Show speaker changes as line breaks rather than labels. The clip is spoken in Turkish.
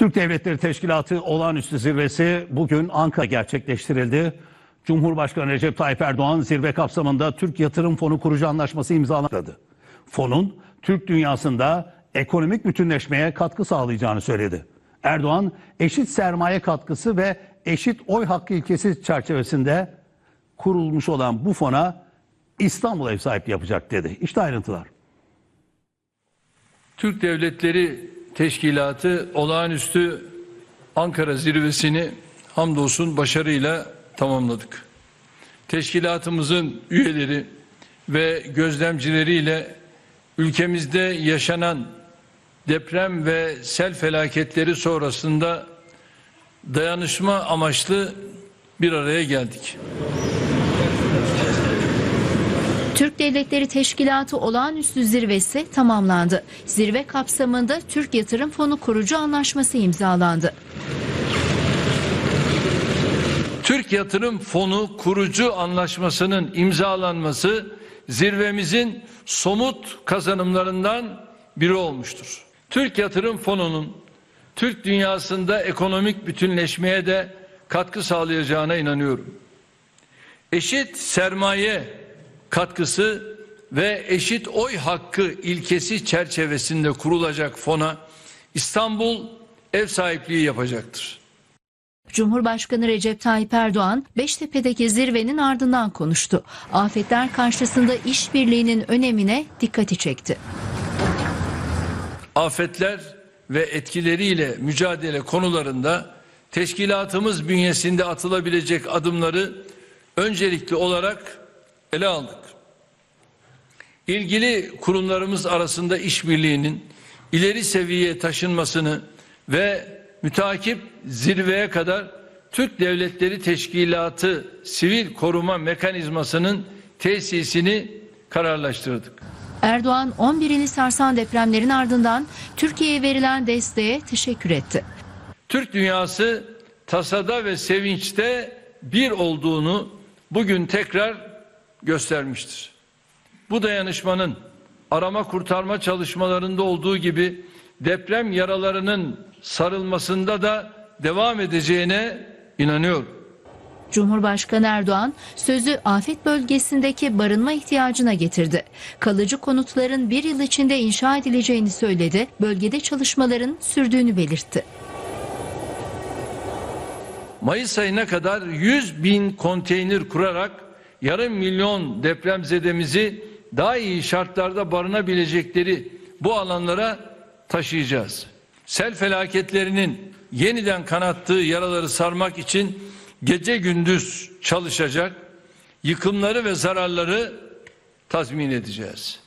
Türk Devletleri Teşkilatı olağanüstü zirvesi bugün Ankara gerçekleştirildi. Cumhurbaşkanı Recep Tayyip Erdoğan zirve kapsamında Türk Yatırım Fonu kurucu anlaşması imzaladı. Fonun Türk dünyasında ekonomik bütünleşmeye katkı sağlayacağını söyledi. Erdoğan eşit sermaye katkısı ve eşit oy hakkı ilkesi çerçevesinde kurulmuş olan bu fona İstanbul ev sahipliği yapacak dedi. İşte ayrıntılar.
Türk Devletleri Teşkilatı olağanüstü Ankara zirvesini hamdolsun başarıyla tamamladık. Teşkilatımızın üyeleri ve gözlemcileriyle ülkemizde yaşanan deprem ve sel felaketleri sonrasında dayanışma amaçlı bir araya geldik.
Türk Devletleri Teşkilatı olağanüstü zirvesi tamamlandı. Zirve kapsamında Türk Yatırım Fonu kurucu anlaşması imzalandı.
Türk Yatırım Fonu kurucu anlaşmasının imzalanması zirvemizin somut kazanımlarından biri olmuştur. Türk Yatırım Fonu'nun Türk dünyasında ekonomik bütünleşmeye de katkı sağlayacağına inanıyorum. Eşit sermaye katkısı ve eşit oy hakkı ilkesi çerçevesinde kurulacak fona İstanbul ev sahipliği yapacaktır.
Cumhurbaşkanı Recep Tayyip Erdoğan Beştepe'deki zirvenin ardından konuştu. Afetler karşısında işbirliğinin önemine dikkati çekti.
afetler ve etkileriyle mücadele konularında teşkilatımız bünyesinde atılabilecek adımları öncelikli olarak ele aldık. İlgili kurumlarımız arasında işbirliğinin ileri seviyeye taşınmasını ve mütakip zirveye kadar Türk Devletleri Teşkilatı sivil koruma mekanizmasının tesisini kararlaştırdık.
Erdoğan 11'ini sarsan depremlerin ardından Türkiye'ye verilen desteğe teşekkür etti.
Türk dünyası tasada ve sevinçte bir olduğunu bugün tekrar göstermiştir. Bu dayanışmanın arama kurtarma çalışmalarında olduğu gibi deprem yaralarının sarılmasında da devam edeceğine inanıyorum.
Cumhurbaşkanı Erdoğan sözü afet bölgesindeki barınma ihtiyacına getirdi. Kalıcı konutların bir yıl içinde inşa edileceğini söyledi. Bölgede çalışmaların sürdüğünü belirtti.
Mayıs ayına kadar 100 bin konteyner kurarak yarım milyon depremzedemizi daha iyi şartlarda barınabilecekleri bu alanlara taşıyacağız. Sel felaketlerinin yeniden kanattığı yaraları sarmak için gece gündüz çalışacak, yıkımları ve zararları tazmin edeceğiz.